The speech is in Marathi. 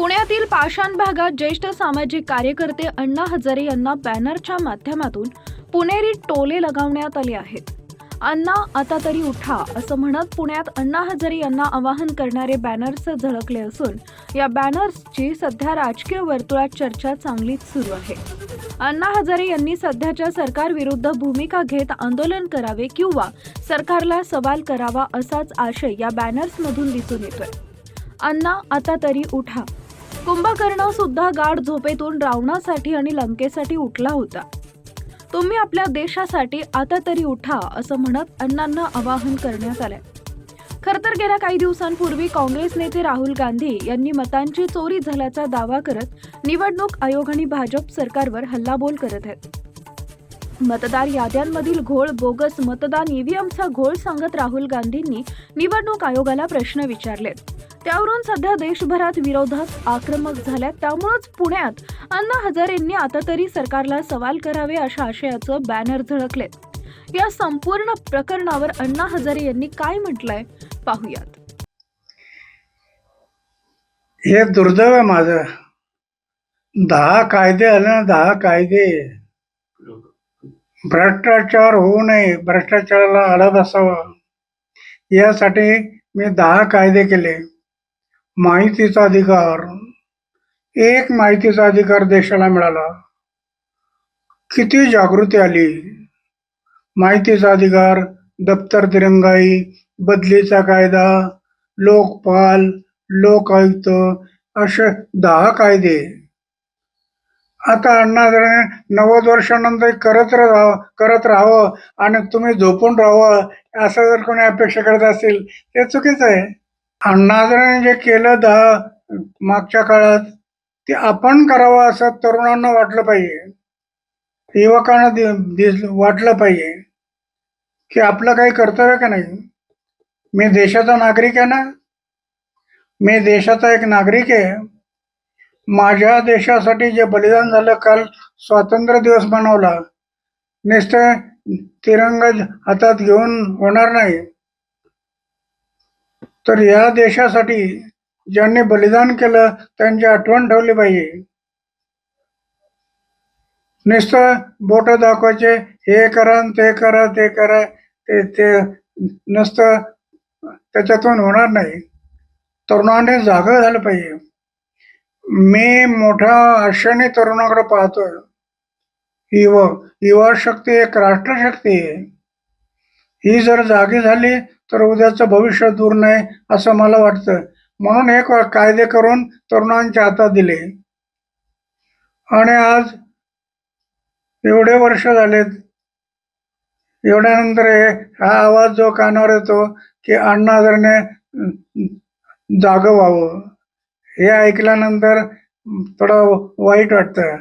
पुण्यातील पाषाण भागात ज्येष्ठ सामाजिक कार्यकर्ते अण्णा हजारे यांना बॅनरच्या माध्यमातून पुणेरी टोले लगावण्यात आले आहेत. अण्णा आता तरी उठा असं म्हणत पुण्यात अण्णा हजारे यांना आवाहन करणारे बॅनर्स झळकले असून या बॅनर्सची सध्या राजकीय वर्तुळात चर्चा चांगलीच सुरू आहे. अण्णा हजारे यांनी सध्याच्या सरकारविरुद्ध भूमिका घेत आंदोलन करावे किंवा सरकारला सवाल करावा असाच आशय या बॅनर्समधून दिसून येतोय. अण्णा आता तरी उठा. कुंभकर्ण सुद्धा गाढ झोपेतून रावणासाठी आणि लंकेसाठी उठला होता. तुम्ही आपल्या देशासाठी आता तरी उठा असं म्हणत अण्णांना आवाहन करण्यात आलंय खर तर गेल्या काही दिवसांपूर्वी काँग्रेस नेते राहुल गांधी यांनी मतांची चोरी झाल्याचा दावा करत निवडणूक आयोग आणि भाजप सरकारवर हल्लाबोल करत आहेत. मतदार याद्यांमधील घोळ बोगस मतदान ईव्हीएमचा घोळ सांगत राहुल गांधींनी निवडणूक आयोगाला प्रश्न विचारलेत. त्यावरून सध्या देशभरात विरोधात आक्रमक झाल्यात. त्यामुळेच पुण्यात अण्णा हजारेंनी आता तरी सरकारला सवाल करावे अशा आशयाचं बॅनर झळकलेत. या संपूर्ण प्रकरणावर अण्णा हजारे यांनी काय म्हटलंय? पाहूयात. हे दुर्दैव आहे माझं. दहा कायदे आले ना दहा कायदे. भ्रष्टाचार होऊ नये भ्रष्टाचाराला आळा असावा यासाठी मी दहा कायदे केले. माहितीचा अधिकार एक माहितीचा अधिकार देशाला मिळाला. किती जागृती आली. माहितीचा अधिकार दप्तर तिरंगाई बदलीचा कायदा लोकपाल लोक आयुक्त असे दहा कायदे. आता अण्णा नव्वद वर्षानंतर करत राहावं करत राहावं आणि तुम्ही झोपून राहावं असं जर कोणी अपेक्षा करत असेल ते चुकीचं आहे. अण्णा जे केलं दहा मागच्या काळात ते आपण करावं असं तरुणांना वाटलं पाहिजे. युवकांना दि- दिस वाटलं पाहिजे. की आपलं काही कर्तव्य का नाही? मी देशाचा नागरिक आहे ना? मी देशाचा एक नागरिक आहे. माझ्या देशासाठी जे बलिदान झालं काल स्वातंत्र्य दिवस मनवला. नुसतं तिरंगा हातात घेऊन होणार नाही. तर या देशासाठी ज्यांनी बलिदान केलं त्यांची आठवण ठेवली पाहिजे. नुसतं बोट दाखवायचे हे करा ते करा ते करा ते ते नुसतं त्याच्यातून होणार नाही. तरुणाने जागा झालं पाहिजे. मी मोठ्या आशेने तरुणाकडे पाहतोय. युवा युवा शक्ती एक राष्ट्रशक्ती आहे. ही जर जागी झाली तर उद्याचं भविष्य दूर नाही असं मला वाटतं. म्हणून हे कायदे करून तरुणांच्या हातात दिले. आणि आज एवढे वर्ष झालेत. एवढ्यानंतर हे हा आवाज जो कानावर येतो की अण्णा हजारेने जागं व्हावं. हे ऐकल्यानंतर थोडं वाईट वाटतं.